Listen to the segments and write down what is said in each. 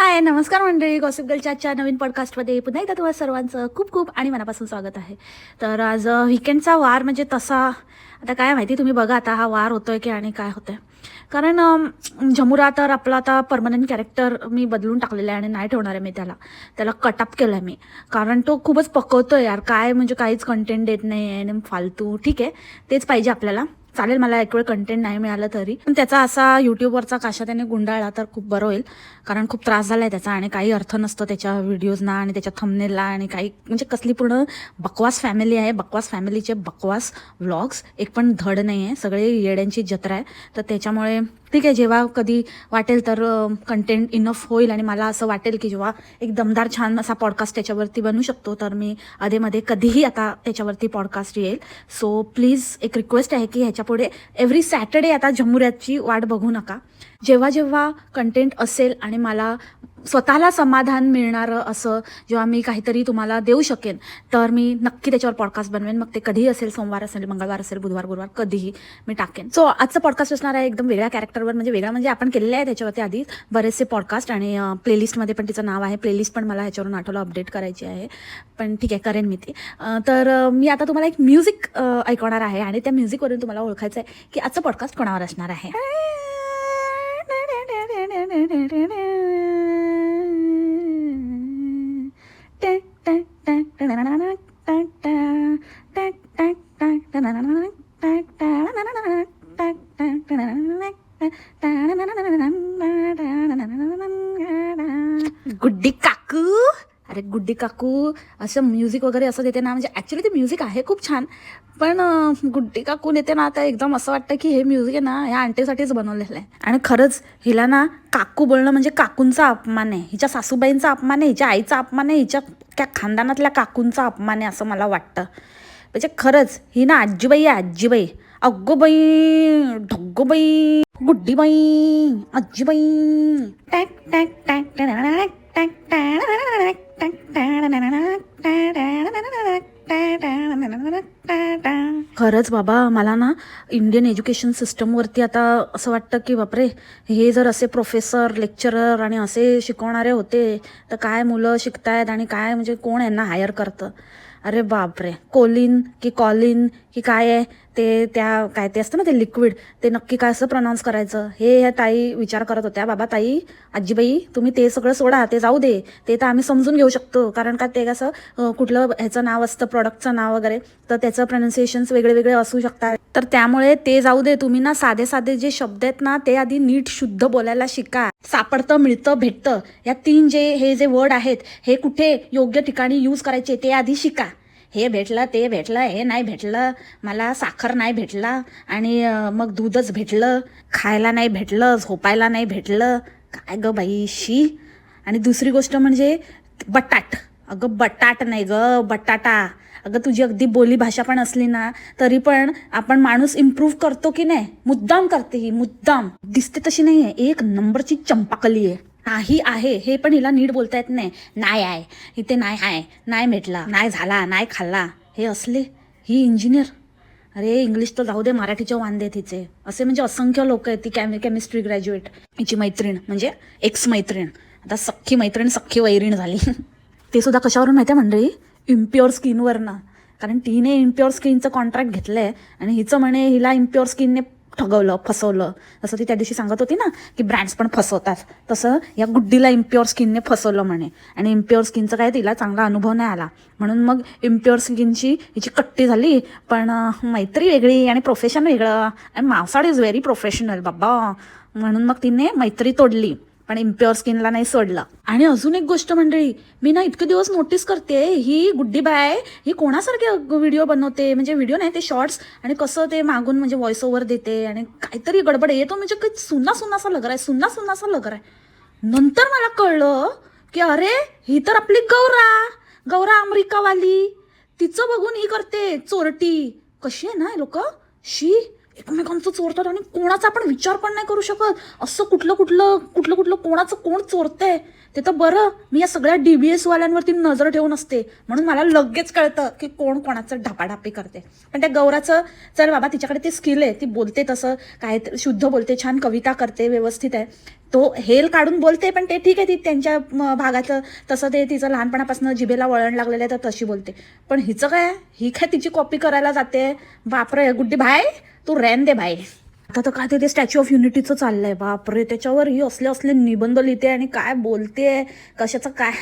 हाय नमस्कार मंडळी. गॉसिप गर्लच्या नवीन पॉडकास्टमध्ये पुन्हा एकदा तुम्हाला सर्वांचं खूप खूप आणि मनापासून स्वागत आहे. तर आज विकेंडचा वार म्हणजे तसा आता काय माहिती तुम्ही बघा आता हा वार होतोय की आणि काय होतंय. कारण जमुरा तर आपला आता परमनंट कॅरेक्टर मी बदलून टाकलेला आहे आणि नाही ठेवणार आहे मी त्याला. त्याला कटअप केलं आहे मी. कारण तो खूपच पकवतो यार. काय म्हणजे काहीच कंटेंट देत नाही आहे आणि फालतू. ठीक आहे. तेच पाहिजे आपल्याला. चालेल मला एक वेळ कंटेंट नाही मिळालं तरी. पण त्याचा असा युट्यूबवरचा काशा त्याने गुंडाळला तर खूप बरं होईल. कारण खूप त्रास झाला आहे त्याचा आणि काही अर्थ नसतो त्याच्या व्हिडिओजना आणि त्याच्या थमनेला आणि काही म्हणजे कसली पूर्ण बकवास फॅमिली आहे. बकवास फॅमिलीचे बकवास व्लॉग्स एक पण धड नाही आहे सगळे येड्यांची जत्रा आहे. तर त्याच्यामुळे ठीक आहे जेव्हा कधी वाटेल तर कंटेंट इनफ होईल आणि मला असं वाटेल की जेव्हा एक दमदार छान असा पॉडकास्ट त्याच्यावरती बनवू शकतो तर मी अधेमध्ये कधीही आता त्याच्यावरती पॉडकास्ट येईल. सो प्लीज एक रिक्वेस्ट आहे की ह्याच्यापुढे एव्हरी सॅटर्डे आता जमुऱ्याची वाट बघू नका. जेव्हा जेव्हा कंटेंट असेल आणि मला स्वतःला समाधान मिळणारं असं जेव्हा मी काहीतरी तुम्हाला देऊ शकेन तर मी नक्की त्याच्यावर पॉडकास्ट बनवेन. मग ते कधीही असेल सोमवार असेल मंगळवार असेल बुधवार गुरुवार कधीही मी टाकेन. सो आजचं पॉडकास्ट असणार आहे एकदम वेगळ्या कॅरेक्टरवर म्हणजे वेगळा म्हणजे आपण केलेलं आहे त्याच्यावरती आधी बरेचसे पॉडकास्ट आणि प्लेलिस्टमध्ये पण तिचं नाव आहे. प्लेलिस्ट पण मला ह्याच्यावरून आठवलं अपडेट करायची आहे. पण ठीक आहे करेन मी ती. तर मी आता तुम्हाला एक म्युझिक ऐकवणार आहे आणि त्या म्युझिकवरून तुम्हाला ओळखायचं आहे की आजचं पॉडकास्ट कोणावर असणार आहे? गुड्डी काकू अरे गुड्डी काकू असं म्युझिक वगैरे असं देते ना म्हणजे ॲक्च्युली ते म्युझिक आहे खूप छान पण गुड्डी काकू नेते ना आता एकदम असं वाटतं की हे म्युझिक आहे ना ह्या आंटीसाठीच बनवलेलं आहे आणि खरंच हिला ना काकू बोलणं म्हणजे काकूंचा अपमान आहे हिच्या सासूबाईंचा अपमान आहे हिच्या आईचा अपमान आहे हिच्या त्या खानदानातल्या काकूंचा अपमान आहे असं मला वाटतं म्हणजे खरंच ही ना आजीबाई आहे आजीबाई अग्गोबाई ढग्गोबाई गुड्डीबाई आजीबाई टॅक टॅक टॅक टॅक टॅक टॅक खरंच बाबा मला ना इंडियन एज्युकेशन सिस्टमवरती आता असं वाटतं की बापरे हे जर असे प्रोफेसर लेक्चरर आणि असे शिकवणारे होते तर काय मुलं शिकतायत आणि काय म्हणजे कोण यांना हायर करतं? अरे बापरे कोलिन की कॉलिन की काय आहे? ते त्या काय ते असतं ना ते लिक्विड ते नक्की काय असं प्रनाऊन्स करायचं? हे ह्या ताई विचार करत होत्या. बाबा ताई आजीबाई तुम्ही ते सगळं सोडा ते जाऊ दे. ते तर आम्ही समजून घेऊ शकतो. कारण का ते कसं कुठलं ह्याचं नाव असतं प्रॉडक्टचं नाव वगैरे तर त्याचं प्रनाऊन्सिएशन्स वेगळे वेगळे असू शकतात. तर त्यामुळे ते जाऊ दे. तुम्ही ना साधे साधे जे शब्द आहेत ना ते आधी नीट शुद्ध बोलायला शिका. सापडतं मिळतं भेटतं. या तीन जे हे जे वर्ड आहेत हे कुठे योग्य ठिकाणी यूज करायचे ते आधी शिका. हे भेटलं ते भेटलं हे नाही भेटलं मला साखर नाही भेटला आणि मग दूधच भेटलं खायला नाही भेटलं झोपायला नाही भेटलं. काय गं बाई शी? आणि दुसरी गोष्ट म्हणजे बटाट. अगं बटाट नाही ग बटाटा. अगं तुझी अगदी बोलीभाषा पण असली ना तरी पण आपण माणूस इम्प्रूव्ह करतो की नाही? मुद्दाम करते ही मुद्दाम. दिसते तशी नाही आहे एक नंबरची चंपाकली आहे. नाही आहे हे पण हिला नीट बोलता येत नाही. नाही आहे. इथे नाही आहे. नाही भेटला. नाही झाला. नाही खाल्ला. हे असले? ही इंजिनियर? अरे इंग्लिश तर जाऊ दे मराठीच्या वांदे तिचे. असे म्हणजे असंख्य लोक आहेत ती कॅमि केमिस्ट्री ग्रॅज्युएट. हिची मैत्रीण म्हणजे एक्स मैत्रीण आता सख्खी मैत्रीण सख्खी वैरीण झाली. ते सुद्धा कशावरून माहिती आहे मंडळी? इम्प्युअर स्किनवरनं. कारण तिने इम्प्युअर स्किनचं कॉन्ट्रॅक्ट घेतलं आहे आणि हिचं म्हणे हिला इम्प्युअर स्किनने ठगवलं फसवलं. जसं ती त्या दिवशी सांगत होती ना की ब्रँड्स पण फसवतात. तसं या गुड्डीला इम्प्युअर स्किनने फसवलं म्हणे. आणि इम्प्युअर स्किनचा काय तिला चांगला अनुभव नाही आला. म्हणून मग इम्प्युअर स्किनची हिची कट्टी झाली. पण मैत्री वेगळी आणि प्रोफेशन वेगळं. आणि मावसाड इज व्हेरी प्रोफेशनल बाबा. म्हणून मग तिने मैत्री तोडली. पण इम्प्युअर स्किनला नाही सोडलं. आणि अजून एक गोष्ट मंडळी मी ना इतके दिवस नोटीस करते ही गुड्डी बाय ही कोणासारखे व्हिडिओ बनवते? म्हणजे व्हिडिओ नाही ते शॉर्ट्स आणि कसं ते मागून म्हणजे व्हॉइस ओव्हर देते आणि काहीतरी गडबड येतो म्हणजे काही सुन्ना सुन्नासा लगर आहे सुन्ना सुन्नासा लगर आहे. नंतर मला कळलं की अरे ही तर आपली गौरा गौरा अमेरिकावाली. तिचं बघून ही करते चोरटी. कशी आहे ना लोक? शी एकमेकांचं चोरतात आणि कोणाचा आपण विचार पण नाही करू शकत. असं कुठलं कुठलं कुठलं कुठलं कोणाचं कोण चोरतंय? ते तर बरं मी या सगळ्या डी बी एसवाल्यांवरती नजर ठेवून असते. म्हणून मला लगेच कळतं की कोण कोणाचं ढापाढापी करते. पण त्या गौराचं चल बाबा तिच्याकडे ते स्किल आहे ती बोलते तसं. काय शुद्ध बोलते छान कविता करते व्यवस्थित आहे. तो हेल काढून बोलते पण ते ठीक आहे ती त्यांच्या म, भागाचं तसं ते तिचं लहानपणापासून जिभेला वळण लागलेलं आहे तर तशी बोलते. पण हिचं काय? ही काय तिची कॉपी करायला जाते? बापरे गुड्डी भाय तू रॅन दे भाई. आता तर काय ते- स्टॅच्यू ऑफ युनिटीचं चाललंय बापरे. त्याच्यावर ही असले असले निबंध लिहिते आणि काय बोलते? कशाचं काय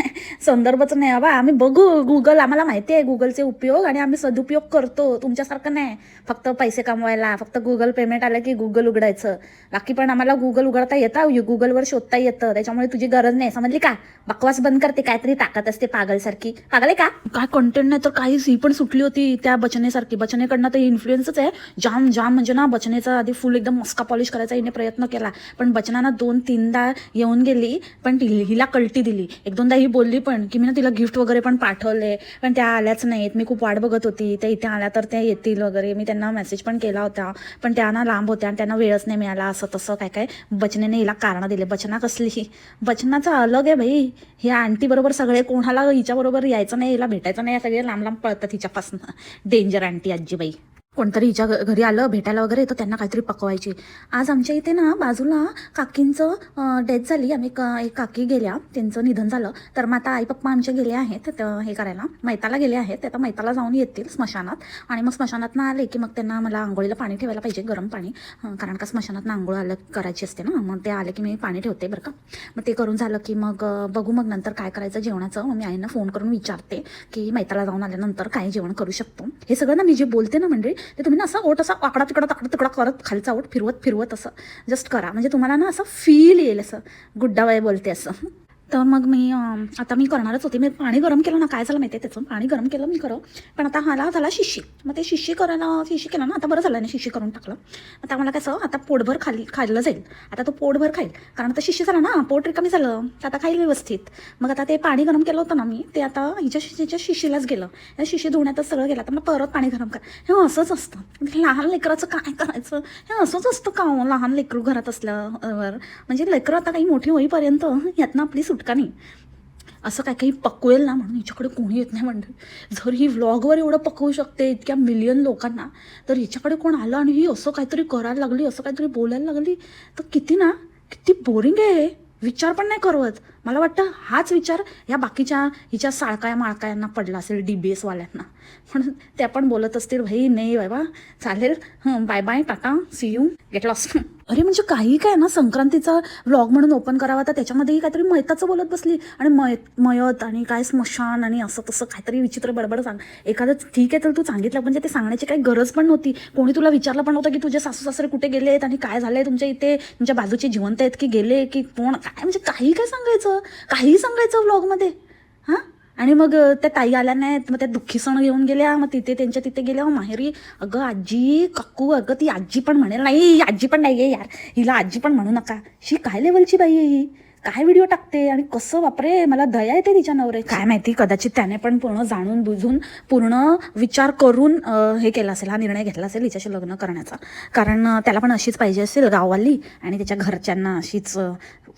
संदर्भच नाही. बाबा आम्ही बघू. गुगल आम्हाला माहिती आहे गुगलचे उपयोग आणि आम्ही सदुपयोग करतो. तुमच्यासारखं नाही. फक्त पैसे कमवायला फक्त गुगल पेमेंट आलं की गुगल उघडायचं. बाकी पण आम्हाला गुगल उघडता येतं गुगलवर शोधता येतं. त्याच्यामुळे तुझी गरज नाही. समजली का? बकवास बंद करते काहीतरी ताकद असते पागलसारखी. पागल आहे का? काय कंटेंट नाही तर काहीच. ही पण सुटली होती त्या बचनेसारखी. बचनेकडनं तर इन्फ्लुएन्सच आहे. जाम जाम. म्हणजे ना बचनेचा आधी फुल एकदम मस्का पॉलिश करायचा हिने प्रयत्न केला. पण बचनानं दोन तीनदा येऊन गेली पण हिला कल्टी दिली. एक दोनदा ही बोलली पण की मी ना तिला गिफ्ट वगैरे पण पाठवले पण त्या आल्याच नाहीत. मी खूप वाट बघत होती. त्या इथे आल्या तर त्या येतील वगैरे. मी त्यांना मेसेज पण केला होता. पण त्या ना लांब होत्या. आणि त्यांना वेळच नाही मिळाला. असं तसं काय काय बचनेने हिला कारणं दिले. बचना कसली? बचनाचं अलग आहे भाई ह्या आंटी बरोबर सगळे कोणाला हिच्याबरोबर यायचं नाही हिला भेटायचं नाही. सगळे लांब लांब पळतात हिच्यापासून. डेंजर आंटी आजीबाई कोणतरी हिच्या घ- घरी आलं भेटायला वगैरे तर त्यांना काहीतरी पकवायची. आज आमच्या इथे ना बाजूला काकींचं डेथ झाली. आम्ही का एक काकी गेल्या. त्यांचं निधन झालं. तर मग आता आई पप्पा आमचे गेले आहेत हे करायला. मैताला गेले आहेत. ते आता मैताला जाऊन येतील स्मशानात. आणि मग स्मशानातनं आले की मग त्यांना मला आंघोळीला पाणी ठेवायला पाहिजे गरम पाणी. कारण का स्मशानातनं आंघोळ आलं करायची असते ना. मग ते आले की मी पाणी ठेवते बरं का. मग ते करून झालं की मग बघू मग नंतर काय करायचं जेवणाचं. मग मी आईना फोन करून विचारते की मैताला जाऊन आल्यानंतर काय जेवण करू शकतो. हे सगळं ना मी जे बोलते ना म्हणजे ते तुम्ही ना असं ओट असा आकडा तिकडा ताकडा तिकडा करत खालचा ओट फिरवत फिरवत असं जस्ट करा. म्हणजे तुम्हाला ना असं फील येईल असं. गुड्डाबाई बोलते असं. तर मग मी आता मी करणारच होते. मी पाणी गरम केलं ना काय झालं माहिती आहे त्याचं? पाणी गरम केलं मी खरं पण आता हाला झाला शिशी. मग ते शिशी करायला शिशी केलं ना आता बरं झालं ना शिशी करून टाकलं. आता मला कसं आता पोटभर खाली खाल्लं जाईल. आता तो पोटभर खाईल. कारण आता शिशी झाला ना पोट रिकामी झालं. तर आता खाईल व्यवस्थित. मग आता ते पाणी गरम केलं होतं ना मी ते आता हिच्या शिशीच्या शिशीलाच गेलं. या शिशी धुण्यातच सगळं गेलं. तर मग परत पाणी गरम कर हे असंच असतं. लहान लेकराचं काय करायचं? हे असंच असतं का हो, लहान लेकरू घरात असल्यावर? म्हणजे लेकरं आता काही मोठी होईपर्यंत यातनं आपली सुटका नाही. असं काय काही पकवेल ना म्हणून हिच्याकडे कोणी येत नाही मंडळी जर ही व्लॉगवर एवढं पकवू शकते इतक्या मिलियन लोकांना तर हिच्याकडे कोण आलं आणि ही असं काहीतरी करायला लागली असं काहीतरी बोलायला लागली? तर किती ना किती बोरिंग आहे हे. विचार पण नाही करवत. मला वाटतं हाच विचार या बाकीच्या हिच्या साळकाया माळकायांना पडला असेल डी बी एसवाल्यांना म्हणून त्या पण बोलत असतील भाई नाही बाबा चालेल. Bye bye tata see you get lost अरे म्हणजे काही काय ना संक्रांतीचा व्लॉग म्हणून ओपन करावा तर त्याच्यामध्येही काहीतरी मयताचं बोलत बसली. आणि मयत मयत आणि काय स्मशान आणि असं तसं काहीतरी विचित्र बडबड सांग. एखादं ठीक आहे तर तू सांगितलं म्हणजे ते सांगण्याची काही गरज पण नव्हती. कोणी तुला विचारलं पण नव्हतं की तुझे सासू सासरे कुठे गेलेत आणि काय झालंय? तुमच्या इथे तुमच्या बाजूचे जिवंत आहेत की गेले की कोण? काय म्हणजे काही काय सांगायचं? काही सांगायचं व्लॉगमध्ये हां? आणि मग त्या ताई आल्या नाहीत. मग त्या दुःखी सण घेऊन गेल्या. मग तिथे त्यांच्या तिथे गेल्या. हो, माहेरी. अगं आजी काकू अगं ती आजी पण म्हणेल नाही आजी पण नाही आहे यार. हिला आजी पण म्हणू नका. शी काय लेवलची बाई आहे ही? काय व्हिडिओ टाकते? आणि कसं बापरे मला दया येते तिच्या नवरे काय माहिती कदाचित त्याने पण पूर्ण जाणून बुजून पूर्ण विचार करून हे केला असेल हा निर्णय घेतला असेल हिच्याशी लग्न करण्याचा. कारण त्याला पण अशीच पाहिजे असेल गाववाली आणि त्याच्या घरच्यांना अशीच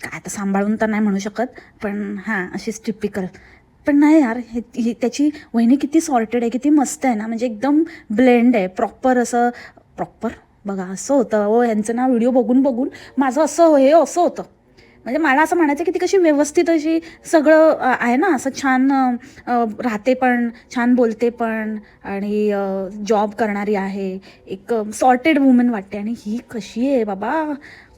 काय आता सांभाळून तर नाही म्हणू शकत पण हां अशीच टिपिकल पण नाही यार हे ही त्याची वहिनी किती सॉर्टेड आहे किती मस्त आहे ना म्हणजे एकदम ब्लेंड आहे प्रॉपर असं प्रॉपर बघा असं होतं. हो यांचं ना व्हिडिओ बघून बघून माझं असं हे असं होतं. म्हणजे मला असं म्हणायचं की ती कशी व्यवस्थित अशी सगळं आहे ना असं छान राहते पण छान बोलते पण आणि जॉब करणारी आहे. एक सॉर्टेड वुमन वाटते. आणि ही कशी आहे बाबा?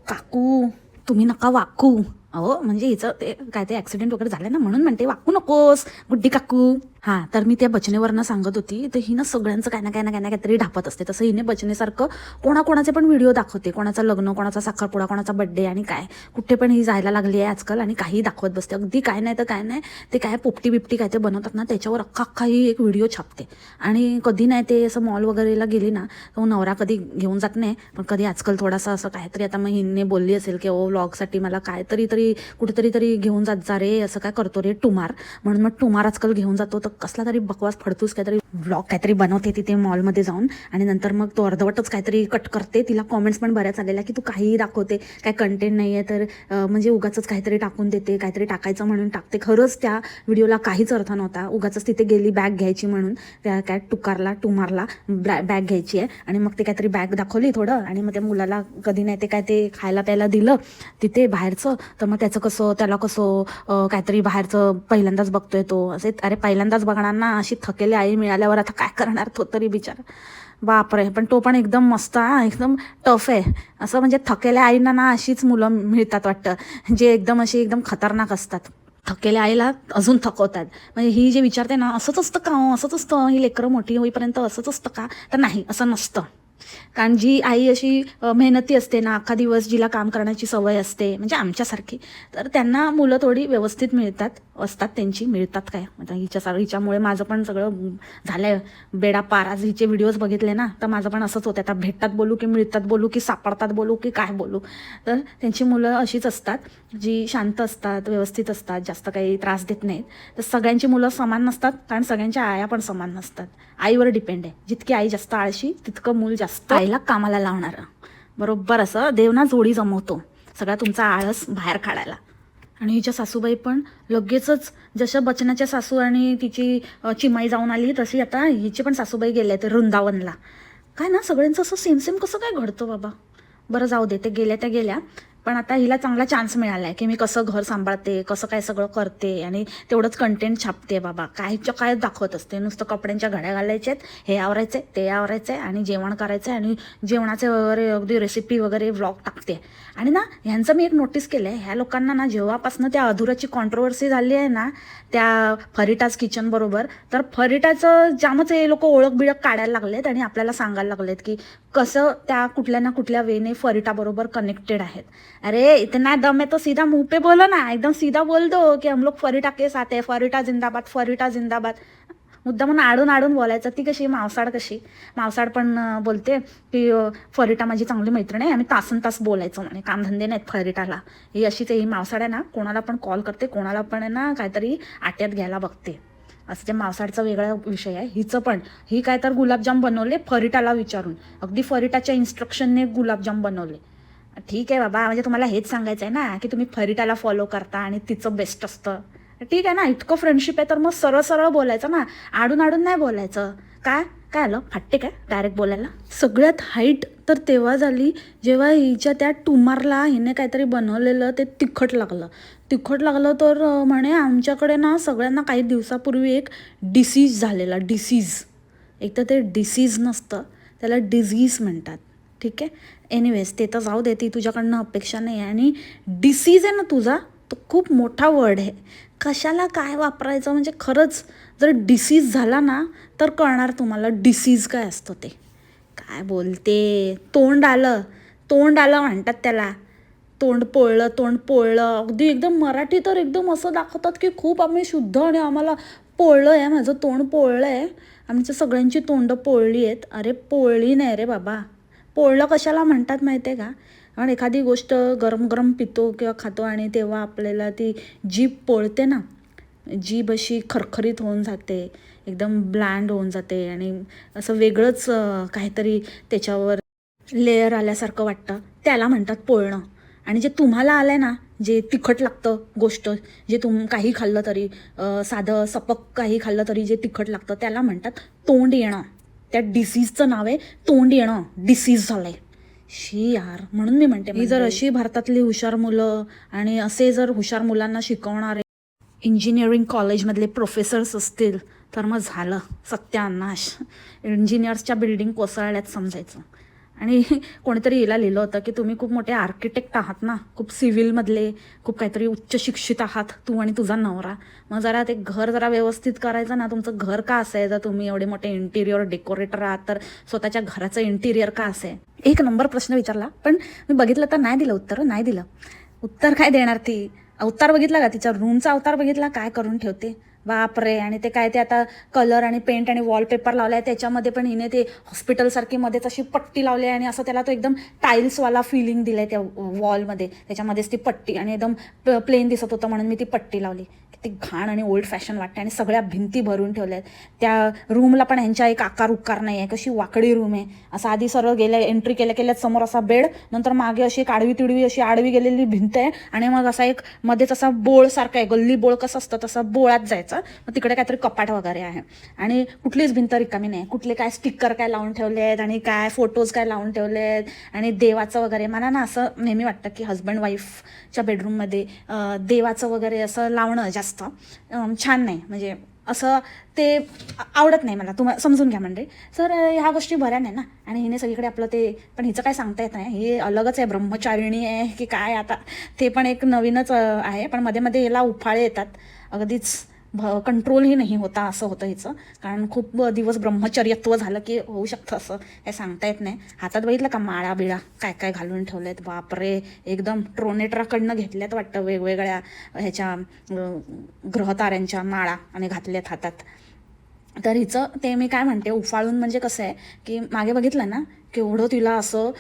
काकू. तुम्ही नका वाकू. अहो म्हणजे हिचं ते काय ते ॲक्सिडेंट वगैरे झालं ना म्हणून म्हणते वाकू नकोस गुड्डी काकू. हां तर मी त्या बचनेवरनं सांगत होती तर हिनं सगळ्यांचं काय ना काय ना काय ना काहीतरी ढापत असते. तसं हिने बचनेसारखं कोणाकोणाचे पण व्हिडिओ दाखवते कोणाचं लग्न कोणाचा साखरपुडा कोणाचा बड्डे आणि काय. कुठे पण ही जायला लागली आहे आजकाल आणि काही दाखवत बसते. अगदी काय नाही तर काय नाही ते काय पोपटी बिपटी काय ते बनवतात ना त्याच्यावर अख्खा अख्खा ही एक व्हिडिओ छापते. आणि कधी नाही ते असं मॉल वगैरेला गेली ना तो नवरा कधी घेऊन जात नाही पण कधी आजकाल थोडासा असं काहीतरी आता मग हिने बोलली असेल की ओ व्लॉगसाठी मला काहीतरी तरी कुठेतरी तरी घेऊन जात जा रे असं काय करतो रे टुमार. म्हणून मग टुमार आजकाल घेऊन जातो तर कसला तरी बकवास फडतूस काहीतरी ब्लॉग काहीतरी बनवते तिथे मॉलमध्ये जाऊन. आणि नंतर मग तो अर्धवटच काहीतरी कट करते. तिला कॉमेंट्स पण बऱ्याच आलेल्या की तू काहीही दाखवते काय कंटेंट नाही आहे तर म्हणजे उगाच काहीतरी टाकून देते काहीतरी टाकायचं म्हणून टाकते. खरंच त्या व्हिडिओला काहीच अर्थ नव्हता. उगाचच तिथे गेली बॅग घ्यायची म्हणून. त्या काय टुकारला टुमारला बॅग घ्यायची आहे. आणि मग ते काहीतरी बॅग दाखवली थोडं. आणि मग त्या मुलाला कधी नाही ते काय ते खायला प्यायला दिलं तिथे बाहेरचं. तर मग त्याचं कसं त्याला कसं काहीतरी बाहेरचं पहिल्यांदाच बघतोय तो. असे अरे पहिल्यांदाच बघणार ना अशी थकेली आई मिळाल्यावर आता काय करणार तो तरी बिचार. बापरे पण तो पण एकदम मस्त हा एकदम टफ आहे. असं म्हणजे थकेल्या आईंना ना अशीच मुलं मिळतात वाटतं जे एकदम अशी एकदम खतरनाक असतात. थकेल्या आईला अजून थकवतात. म्हणजे ही जे विचारते ना असंच असतं का? असंच असतं? ही लेकरं मोठी होईपर्यंत असंच असतं का? तर नाही असं नसतं. कारण जी आई अशी मेहनती असते ना अख्खा दिवस जिला काम करण्याची सवय असते म्हणजे आमच्यासारखी तर त्यांना मुलं थोडी व्यवस्थित मिळतात असतात त्यांची मिळतात काय? आता हिच्या हिच्यामुळे माझं पण सगळं झालंय. बेडा पार आज हिचे व्हिडिओज बघितले ना तर माझं पण असंच होतं आता भेटतात बोलू की मिळतात बोलू की सापडतात बोलू की काय बोलू? तर त्यांची मुलं अशीच असतात जी शांत असतात व्यवस्थित असतात जास्त काही त्रास देत नाहीत. तर सगळ्यांची मुलं समान नसतात कारण सगळ्यांच्या आया पण समान नसतात. आईवर डिपेंड आहे. जितकी आई जास्त आळशी तितकं मूल जास्त आईला कामाला लावणार. बरोबर असं देवना जोडी जमवतो. सगळा तुमचा आळस बाहेर काढायला. आणि हिच्या सासूबाई पण लगेचच जशा बचनाच्या सासू आणि तिची चिमाई जाऊन आली तशी आता हिची पण सासूबाई गेल्या ते वृंदावनला. काय ना सगळ्यांचं असं सेम सेम कसं काय घडतं बाबा? बरं जाऊ दे ते गेल्या त्या गेल्या. पण आता हिला चांगला चान्स मिळाला आहे की मी कसं घर सांभाळते कसं काय सगळं करते आणि तेवढंच कंटेंट छापते बाबा. कायच्या काय दाखवत असते. नुसतं कपड्यांच्या घड्या घालायच्यात हे आवरायचे ते आवरायचे आणि जेवण करायचं आणि जेवणाचे वगैरे अगदी रेसिपी वगैरे व्लॉग टाकते. आणि ना ह्यांचं मी एक नोटीस केलं आहे ह्या लोकांना ना जेव्हापासनं त्या अधुराची कॉन्ट्रोवर्सी झाली आहे ना त्या फरिटाज किचन बरोबर तर फरिटाचं जामच हे लोक ओळख बिळख काढायला लागलेत आणि आपल्याला सांगायला लागलेत की कसं त्या कुठल्या ना कुठल्या वेने फरिटाबरोबर कनेक्टेड आहेत. अरे इतना दम आहे तो सीधा मुंह पे बोलो ना. एकदम सीधा बोल दो की हम लोग फरिटा के साथ है. फरिटा जिंदाबाद फरिटा जिंदाबाद. मुद्दा म्हणून आडून आडून बोलायचं. ती कशी? मावसाड कशी? मावसाड पण बोलते की फरिटा माझी चांगली मैत्रीण आहे. आम्ही तासन तास बोलायचं म्हणे. कामधंदे नाहीत फरिटाला. ही अशीच ही मावसाड आहे ना. कोणाला पण कॉल करते. कोणाला पण आहे ना काहीतरी आट्यात घ्यायला बघते. असं जे मावसाडचा वेगळा विषय आहे हिचं पण. ही काय तर गुलाबजाम बनवले फरिटाला विचारून. अगदी फरिटाच्या इन्स्ट्रक्शनने गुलाबजाम बनवले. ठीक आहे बाबा म्हणजे तुम्हाला हेच सांगायचं आहे ना की तुम्ही फरिटाला फॉलो करता आणि तिचं बेस्ट असतं. ठीक आहे ना इतकं फ्रेंडशिप आहे तर मग सरळ सरळ बोलायचं ना. आडून आडून नाही बोलायचं. काय काय आलं? फाटते काय डायरेक्ट बोलायला? सगळ्यात हाईट तर तेव्हा झाली जेव्हा हिच्या त्या टुमारला हिने काहीतरी बनवलेलं ते तिखट लागलं. तिखट लागलं तर म्हणे आमच्याकडे ना सगळ्यांना काही दिवसापूर्वी एक डिसीज झालेला डिसीज एक तर ते डिसीज नसतं त्याला डिझीज म्हणतात. ठीक आहे? एनिवेज ते तर जाऊ दे ती तुझ्याकडनं अपेक्षा नाही आहे. आणि डिसीज आहे ना तुझा तो खूप मोठा वर्ड आहे. कशाला काय वापरायचं? म्हणजे खरंच जर डिसीज झाला ना तर कळणार तुम्हाला डिसीज काय असतं ते. काय बोलते? तोंड आलं. तोंड आलं म्हणतात त्याला. तोंड पोळलं तोंड पोळलं. अगदी एकदम मराठी तर एकदम असं दाखवतात की खूप आम्ही शुद्ध आणि आम्हाला पोळलं आहे माझं तोंड पोळलं आहे आमच्या सगळ्यांची तोंड पोळली आहेत. अरे पोळली नाही रे बाबा. पोळलं कशाला म्हणतात माहिती आहे का? कारण एखादी गोष्ट गरम गरम पितो किंवा खातो आणि तेव्हा आपल्याला ती जीभ पोळते ना? जीभ अशी खरखरीत होऊन जाते एकदम ब्लँड होऊन जाते आणि असं वेगळंच काहीतरी त्याच्यावर लेअर आल्यासारखं वाटतं. त्याला म्हणतात पोळणं. आणि जे तुम्हाला आलं आहे ना जे तिखट लागतं गोष्ट जे तुम काही खाल्लं तरी साधं सपक काही खाल्लं तरी जे तिखट लागतं त्याला म्हणतात तोंड येणं. त्या डिसीजचं नाव आहे तोंड येणं. डिसीज झालं आहे शी यार म्हणून मी म्हणते ही जर अशी भारतातली हुशार मुलं आणि असे जर हुशार मुलांना शिकवणारे इंजिनिअरिंग कॉलेजमधले प्रोफेसर्स असतील तर मग झालं. सत्यानाश. इंजिनियर्सच्या बिल्डिंग कोसळल्यात समजायचं. आणि कोणीतरी हिला लिहिलं होतं की तुम्ही खूप मोठे आर्किटेक्ट आहात ना खूप सिव्हिलमधले खूप काहीतरी उच्च शिक्षित आहात तू आणि तुझा नवरा. मग जरा ते घर जरा व्यवस्थित करायचं ना तुमचं घर का असं आहे जर तुम्ही एवढे मोठे इंटिरियर डेकोरेटर आहात तर स्वतःच्या घराचं इंटिरियर का असं आहे एक नंबर प्रश्न विचारला पण मी बघितलं तर नाही दिलं उत्तर नाही दिलं. उत्तर काय देणार ती? अवतार बघितला का तिच्या रूमचा अवतार बघितला? काय करून ठेवते? बापरे आणि ते काय ते आता कलर आणि पेंट आणि वॉलपेपर लावलाय त्याच्यामध्ये पण हिने ते हॉस्पिटलसारखी मध्येच अशी पट्टी लावली आहे आणि असं त्याला तो एकदम टाईल्सवाला फिलिंग दिलाय त्या वॉलमध्ये त्याच्यामध्येच ती पट्टी आणि एकदम प्लेन दिसत होतं म्हणून मी ती पट्टी लावली. ती घाण आणि ओल्ड फॅशन वाटते आणि सगळ्या भिंती भरून ठेवल्या आहेत त्या रूमला पण ह्यांच्या एक आकार उकार नाही आहे कशी वाकडी रूम आहे. असं आधी सरळ गेल्या एंट्री केल्या केल्यात समोर असा बेड नंतर मागे अशी एक आडवी तिडवी अशी आडवी गेलेली भिंत आहे आणि मग असा एक मध्येच असा बोळसारखा आहे गल्ली बोळ कसं असतं तसं बोळात जायचं. मग तिकडे काहीतरी कपाट वगैरे आहे. आणि कुठलीच भिंत रिकामी नाही. कुठले काय स्टिकर काय लावून ठेवले आहेत आणि काय फोटोज काय लावून ठेवले आहेत आणि देवाचं वगैरे. मला ना असं नेहमी वाटतं की हजबंड वाईफच्या बेडरूममध्ये देवाचं वगैरे असं लावणं जास्त छान नाही. म्हणजे असं ते आवडत नाही मला. तुम्हाला समजून घ्या म्हणजे. सर ह्या गोष्टी बऱ्या नाही ना. आणि हिने सगळीकडे आपलं ते पण हिचं काय सांगता येत नाही. हे अलगच आहे. ब्रह्मचारिणी आहे की काय आता. ते पण एक नवीनच आहे. पण मध्ये मध्ये याला उफाळे येतात. अगदीच भ कंट्रोलही नाही होता असं होतं हिचं. कारण खूप दिवस ब्रह्मचर्यत्व झालं की होऊ शकतं असं हे सांगता येत नाही. हातात बघितलं का माळा बिळा काय काय घालून ठेवलेत? बापरे! एकदम ट्रोनेट्राकडनं घेतल्यात वाटतं वेगवेगळ्या ह्याच्या ग्रहताऱ्यांच्या माळा आणि घातल्यात हातात. तर हिचं ते मी काय म्हणते उफाळून म्हणजे कसं आहे की मागे बघितलं ना केवढं तिला असं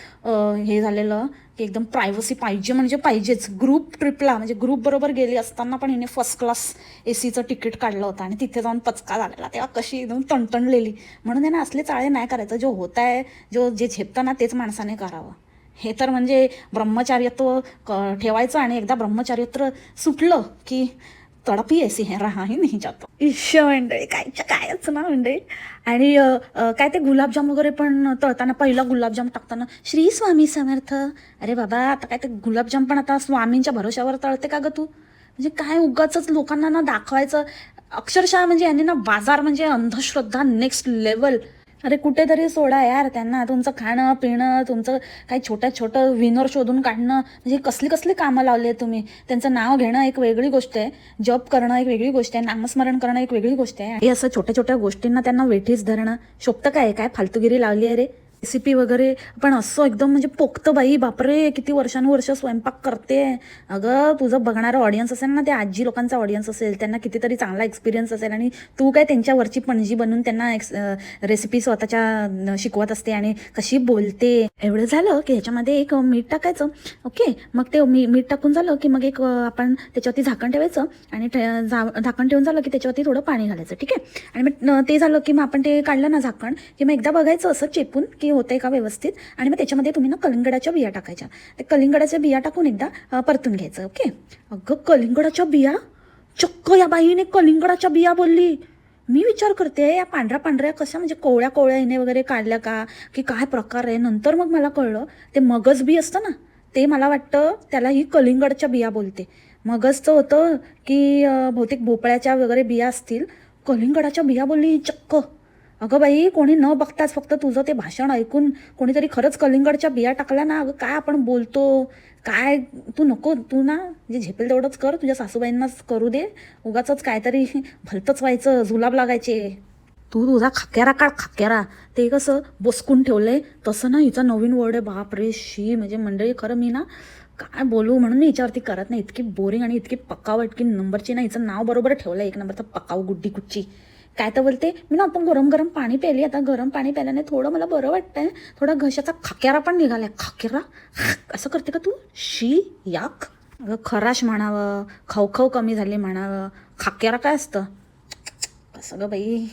हे झालेलं की एकदम प्रायव्हसी पाहिजे म्हणजे पाहिजेच. ग्रुप ट्रिपला म्हणजे ग्रुप बरोबर गेली असताना पण हिने फर्स्ट क्लास ए सीचं तिकीट काढलं होतं आणि तिथे जाऊन पचका झालेला. तेव्हा कशी एकदम तणतणलेली. म्हणून त्यांना ना असले चाळे नाही करायचं. जो होत आहे जो जे झेपतं ना तेच माणसाने करावं. हे तर म्हणजे ब्रह्मचार्यत्व क- ठेवायचं आणि एकदा ब्रह्मचार्यत्व सुटलं की तडपी ऐसी है रहा ही नाही जातो। इश्य मंडळी कायच्या कायच ना मंडळी? आणि काय ते गुलाबजाम वगैरे पण तळताना पहिला गुलाबजाम टाकताना श्री स्वामी समर्थ. अरे बाबा आता काय ते गुलाबजाम पण आता स्वामींच्या भरोश्यावर तळते का ग तू? म्हणजे काय उगाच लोकांना ना दाखवायचं. अक्षरशः म्हणजे यांनी ना बाजार म्हणजे अंधश्रद्धा नेक्स्ट लेवल अरे कुठेतरी सोडा यार त्यांना. तुमचं खाणं पिणं तुमचं काही छोट्या छोटं विनर शोधून काढणं. म्हणजे कसली कसली कामं लावली आहे तुम्ही? त्यांचं नाव घेणं एक वेगळी गोष्ट आहे. जॉब करणं एक वेगळी गोष्ट आहे. नामस्मरण करणं एक वेगळी गोष्ट आहे. हे असं छोट्या छोट्या गोष्टींना त्यांना वेठीस धरणं. शोभतं काय? काय फालतूगिरी लावली आहे रे? रेसिपी वगैरे पण असं एकदम म्हणजे पोखतं बाई बापरे किती वर्षानुवर्ष स्वयंपाक करते. अगं तुझं बघणारं ऑडियन्स असेल ना ते आजी लोकांचा ऑडियन्स असेल त्यांना कितीतरी चांगला एक्सपिरियन्स असेल आणि तू काय त्यांच्यावरची पणजी बनून त्यांना रेसिपी स्वतःच्या शिकवत असते आणि कशी बोलते. एवढं झालं की ह्याच्यामध्ये एक मीठ टाकायचं. ओके मग ते मी मीठ टाकून झालं की मग एक आपण त्याच्यावरती झाकण ठेवायचं आणि झाकण ठेवून झालं की त्याच्यावरती थोडं पाणी घालायचं ठीक आहे? आणि मग ते झालं की मग आपण ते काढलं ना झाकण की मग एकदा बघायचं असं चेपून की होतंय का व्यवस्थित? आणि मग त्याच्यामध्ये तुम्ही ना कलिंगडाच्या बिया टाकायच्या. ते कलिंगडाच्या बिया टाकून एकदा परतून घ्यायचं ओके? अगं कलिंगडाच्या बिया? चक्क या बाईने कलिंगडाच्या बिया बोलली. मी विचार करते या पांढऱ्या पांढऱ्या कशा म्हणजे कोवळ्या कोवळ्या हिने वगैरे काढल्या का? की काय प्रकार आहे? नंतर मग मला कळलं ते मगज बी असतं ना ते मला वाटतं त्याला ही कलिंगडच्या बिया बोलते. मगजचं होतं की बहुतेक भोपळ्याच्या वगैरे बिया असतील. कलिंगडाच्या बिया बोलली चक्क. अगं बाई कोणी न बघताच फक्त तुझं ते भाषण ऐकून कोणीतरी खरंच कलिंगडच्या बिया टाकल्या ना अगं काय आपण बोलतो? काय? तू नको तू ना जे झेपेल तेवढंच कर तुझ्या सासूबाईंनाच करू दे. उगाच काहीतरी भलतंच व्हायचं जुलाब लागायचे. तू तुझा खाक्यारा काढ खाक्यारा. ते कसं बसकून ठेवलंय. तसं ना हिचा नवीन वर्ड आहे बाप रे शी. म्हणजे मंडळी खरं मी ना काय बोलू म्हणून मी हिच्यावरती करत नाही. इतकी बोरिंग आणि इतकी पकाव इतकी नंबरची ना हिचं नाव बरोबर ठेवलं एक नंबरचा पकाव गुड्डी कुच्ची. काय तर बोलते? मी ना आपण गरम गरम पाणी प्यायली. आता गरम पाणी प्यायल्याने थोडं मला बरं वाटतंय. थोडा घशाचा खाक्यारा पण निघालाय. खाकेरा असं करते का तू? शी याक. अगं खराश म्हणावं. खवखव कमी झाली म्हणावं. खाक्यारा काय असतं? कसं गं बाई.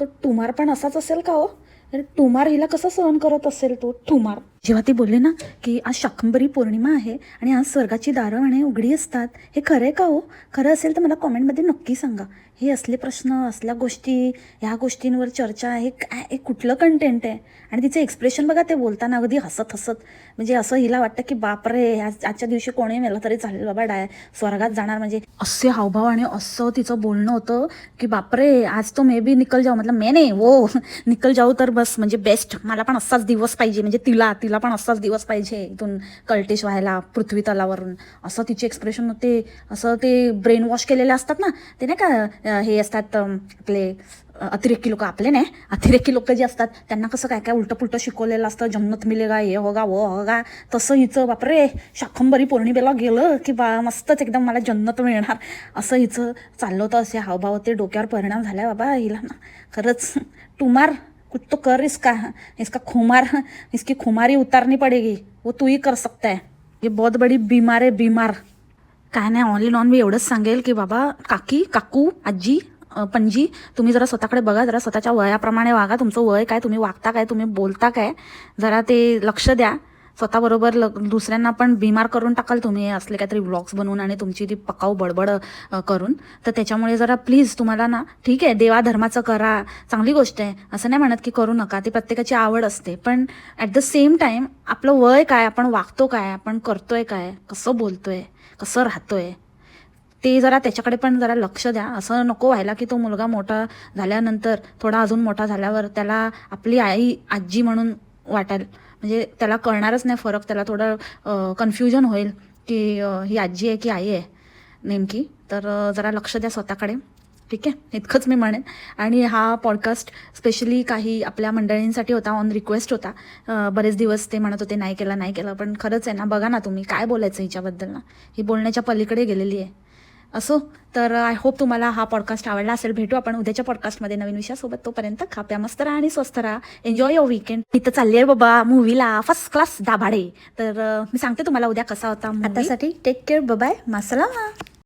तो टुमार पण असाच असेल का हो? अरे टुमार हिला कसं सहन करत असेल तो? टुमार. जेव्हा ती बोलली ना की आज शाकंबरी पौर्णिमा आहे आणि आज स्वर्गाची दारं आणि उघडी असतात हे खरं आहे का हो? खरं असेल तर मला कॉमेंटमध्ये नक्की सांगा. हे असले प्रश्न असल्या गोष्टी ह्या गोष्टींवर चर्चा आहे काय हे कुठलं कंटेंट आहे? आणि तिचं एक्सप्रेशन बघा ते बोलताना अगदी हसत हसत. म्हणजे असं हिला वाटतं की बापरे आज आजच्या दिवशी कोणी मेला तरी चालेल बाबा डाय स्वर्गात जाणार. म्हणजे असे हावभाव आणि असं तिचं बोलणं होतं की बापरे आज तो मे बी निकल जाऊ मतलब मे नाही वो निकल जाऊ तर बस म्हणजे बेस्ट मला पण असाच दिवस पाहिजे म्हणजे तिला तिला. हिला पण असाच दिवस पाहिजे इथून कल्टेश व्हायला पृथ्वी तलावरून. असं तिचे एक्सप्रेशन होते. असं ते ब्रेन वॉश केलेले असतात ना ते नाही का हे असतात आपले अतिरेकी लोक आपले नाही अतिरेकी लोक जे असतात त्यांना कसं काय काय उलटं पुलटं शिकवलेलं असतं जन्नत मिलेगा हे होगा वो होगा तसं हिचं बापरे शाखंबरी पौर्णिमेला गेलं की बा मस्तच एकदम मला जन्नत मिळणार. असं हिचं चाललं होतं असे हावभाव ते डोक्यावर परिणाम झाला बाबा हिला ना. खरंच टुमार कुछ तो कर इसका इसका खुमार इसकी खुमारी उतारनी पडेगी। वो तू ही कर सकता है। ये बहुत बड़ी बीमार है बीमार। काय नाही ऑल इन ऑन मी एवढंच सांगेल की बाबा काकी काकू आजी पणजी तुम्ही जरा स्वतःकडे बघा जरा स्वतःच्या वयाप्रमाणे वागा. तुमचं वय काय तुम्ही वागता काय तुम्ही बोलता काय जरा ते लक्ष द्या. स्वतःबरोबर ल दुसऱ्यांना पण बिमार करून टाकाल तुम्ही हे असले काहीतरी व्लॉग्स बनवून आणि तुमची ती पकाऊ बडबड करून. तर त्याच्यामुळे जरा प्लीज तुम्हाला ना ठीक आहे देवा धर्माचं करा चांगली गोष्ट आहे. असं नाही म्हणत की करू नका ती प्रत्येकाची आवड असते. पण ॲट द सेम टाईम आपलं वय काय आपण वागतो काय आपण करतोय काय कसं बोलतोय कसं राहतोय ते जरा त्याच्याकडे पण जरा लक्ष द्या. असं नको व्हायला की तो मुलगा मोठा झाल्यानंतर थोडा अजून मोठा झाल्यावर त्याला आपली आई आजी म्हणून वाटेल. म्हणजे त्याला कळणारच नाही फरक त्याला थोडं कन्फ्युजन होईल की ही आजी आहे की आई आहे नेमकी. तर जरा लक्ष द्या स्वतःकडे. ठीक आहे? इतकंच मी म्हणेन. आणि हा पॉडकास्ट स्पेशली काही आपल्या मंडळींसाठी होता ऑन रिक्वेस्ट होता. बरेच दिवस ते म्हणत होते नाही केलं नाही केलं. पण खरंच आहे ना बघा ना तुम्ही काय बोलायचं हिच्याबद्दल ना? ही बोलण्याच्या पलीकडे गेलेली आहे. असो. तर uh, आय होप तुम्हाला हा पॉडकास्ट आवडला असेल. भेटू आपण उद्याच्या पॉडकास्टमध्ये नवीन विषयासोबत. तोपर्यंत खाप्या मस्त राहा आणि स्वस्त राहा. एन्जॉय युअर वीकेंड इथं चालली आहे बाबा मूवीला फर्स्ट क्लास दाभाडे. तर uh, मी सांगते तुम्हाला उद्या कसा होता आतासाठी टेक केअर बाय मासलामा